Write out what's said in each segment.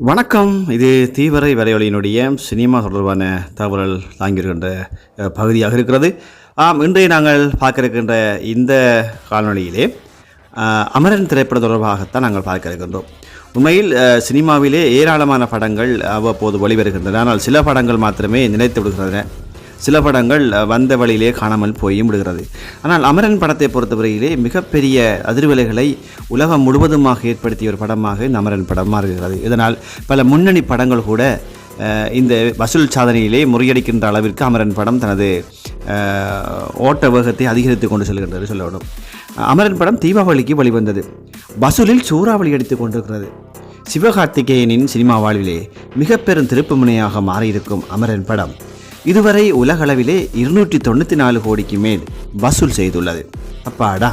வணக்கம். இது தீவிர வரையொலியினுடைய சினிமா தொடர்பான தகவல் தாங்கியிருக்கின்ற பகுதியாக இருக்கிறது. ஆம் இன்றைய நாங்கள் பார்க்க இருக்கின்ற இந்த காணொலியிலே அமரன் திரைப்படம் தொடர்பாகத்தான் நாங்கள் பார்க்க இருக்கின்றோம். உண்மையில் சினிமாவிலே ஏராளமான படங்கள் அவ்வப்போது வெளிவருகின்றன ஆனால் சில படங்கள் மாத்திரமே நினைத்து விடுகின்றன. சில படங்கள் வந்த வழியிலே காணாமல் போயும் விடுகிறது. ஆனால் அமரன் படத்தை பொறுத்தவரையிலே மிகப்பெரிய அதிர்வலைகளை உலகம் முழுவதுமாக ஏற்படுத்திய ஒரு படமாக இந்த அமரன் படம் மாறுகிறது. இதனால் பல முன்னணி படங்கள் கூட இந்த வசூல் சாதனையிலே முறியடிக்கின்ற அளவிற்கு அமரன் படம் தனது ஓட்ட வேகத்தை அதிகரித்து கொண்டு செல்கின்றது சொல்ல வேண்டும் அமரன் படம் தீபாவளிக்கு வழிவந்தது. வசூலில் சூறாவளி அடித்துக் கொண்டிருக்கிறது. சிவகார்த்திகேயனின் சினிமா வாழ்விலே மிக பெரும் திருப்புமுனையாக மாறியிருக்கும் அமரன் படம். இதுவரை உலகளவிலே இருநூற்றி தொண்ணூற்றி நாலு கோடிக்கு மேல் வசூல் செய்துள்ளது. அப்பாடா.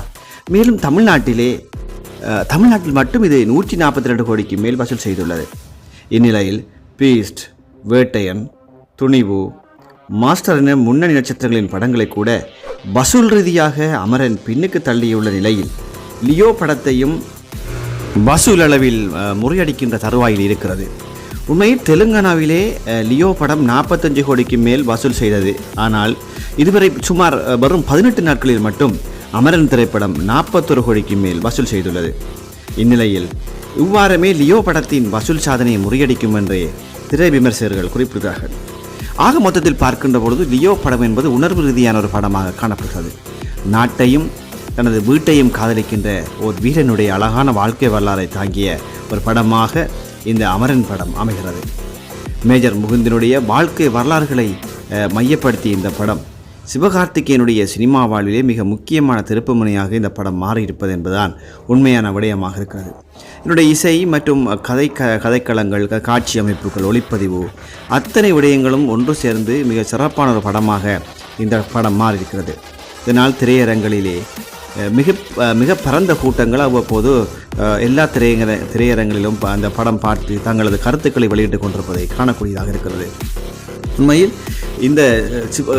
மேலும் தமிழ்நாட்டிலே தமிழ்நாட்டில் மட்டும் இது நூற்றி நாற்பத்தி ரெண்டு கோடிக்கு மேல் வசூல் செய்துள்ளது. இந்நிலையில் பீஸ்ட் வேட்டையன் துணிவு மாஸ்டர் என முன்னணி நட்சத்திரங்களின் படங்களை கூட வசூல் ரீதியாக அமரன் பின்னுக்கு தள்ளியுள்ள நிலையில் லியோ படத்தையும் வசூல் அளவில் முறியடிக்கின்ற தருவாயில் இருக்கிறது. உண்மையில் தெலுங்கானாவிலே லியோ படம் நாற்பத்தஞ்சு கோடிக்கு மேல் வசூல் செய்தது. ஆனால் இதுவரை சுமார் வரும் பதினெட்டு நாட்களில் மட்டும் அமரன் திரைப்படம் நாற்பத்தொரு கோடிக்கு மேல் வசூல் செய்துள்ளது. இந்நிலையில் இவ்வாறமே லியோ படத்தின் வசூல் சாதனையை முறியடிக்கும் என்றே திரை விமர்சகர்கள் குறிப்பிடுகிறார்கள். ஆக மொத்தத்தில் பார்க்கின்ற பொழுது லியோ படம் என்பது உணர்வு ரீதியான ஒரு படமாக காணப்படுகிறது. நாட்டையும் தனது வீட்டையும் காதலிக்கின்ற ஒரு வீரனுடைய அழகான வாழ்க்கை வரலாறை தாங்கிய ஒரு படமாக இந்த அமரன் படம் அமைகிறது. மேஜர் முகுந்தினுடைய வாழ்க்கை வரலாறுகளை மையப்படுத்தி இந்த படம் சிவகார்த்திகேயனுடைய சினிமா வாழ்விலே மிக முக்கியமான திருப்புமுனையாக இந்த படம் மாறியிருப்பது என்பதுதான் உண்மையான விடயமாக இருக்கிறது. என்னுடைய இசை மற்றும் கதை க கதைக்களங்கள் காட்சி அமைப்புகள் ஒளிப்பதிவு அத்தனை விடயங்களும் ஒன்று சேர்ந்து மிக சிறப்பான ஒரு படமாக இந்த படம் மாறியிருக்கிறது. இதனால் திரையரங்களிலே மிக மிக பரந்த கூட்டங்கள் அவ்வப்போது எல்லா திரையர திரையரங்களிலும் ப- அந்த படம் பார்த்து தங்களது கருத்துக்களை வெளியிட்டுக் கொண்டிருப்பதை காணக்கூடியதாக இருக்கிறது. உண்மையில் இந்த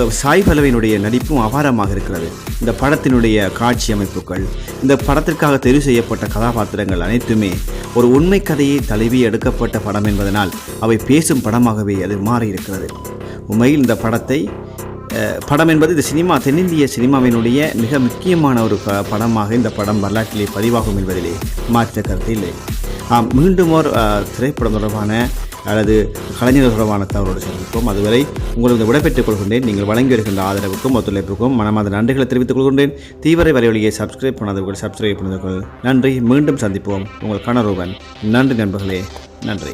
சாய் பலவினுடைய நடிப்பும் அபாரமாக இருக்கிறது. இந்த படத்தினுடைய காட்சி அமைப்புகள் இந்த படத்திற்காக தெரிவு செய்யப்பட்ட கதாபாத்திரங்கள் அனைத்துமே ஒரு உண்மை கதையை தழுவி எடுக்கப்பட்ட படம் என்பதனால் அவை பேசும் படமாகவே அது மாறி இருக்கிறது உண்மையில் இந்த படத்தை படம் என்பது இந்த சினிமா தென்னிந்திய சினிமாவினுடைய மிக முக்கியமான ஒரு ப- படமாக இந்த படம் வரலாற்றிலே பதிவாகும் என்பதிலே மாற்ற கருத்து இல்லை. ஆம் மீண்டும் ஒரு திரைப்படம் தொடர்பான அல்லது கலைஞர் தொடர்பான தகவலோடு சந்திப்போம். அதுவரை உங்களுக்கு விடைபெற்றுக் கொள்கின்றேன். நீங்கள் வழங்கி வருகின்ற ஆதரவுக்கும் ஒத்துழைப்புக்கும் மனமாத நன்றிகளை தெரிவித்துக் கொள்கின்றேன். தீவிர வரைவழியை சப்ஸ்கிரைப் பண்ணாதவர்கள் சப்ஸ்கிரைப் பண்ணாதவர்கள் நன்றி மீண்டும் சந்திப்போம். உங்கள் கணரூபன் நன்றி நண்பர்களே நன்றி.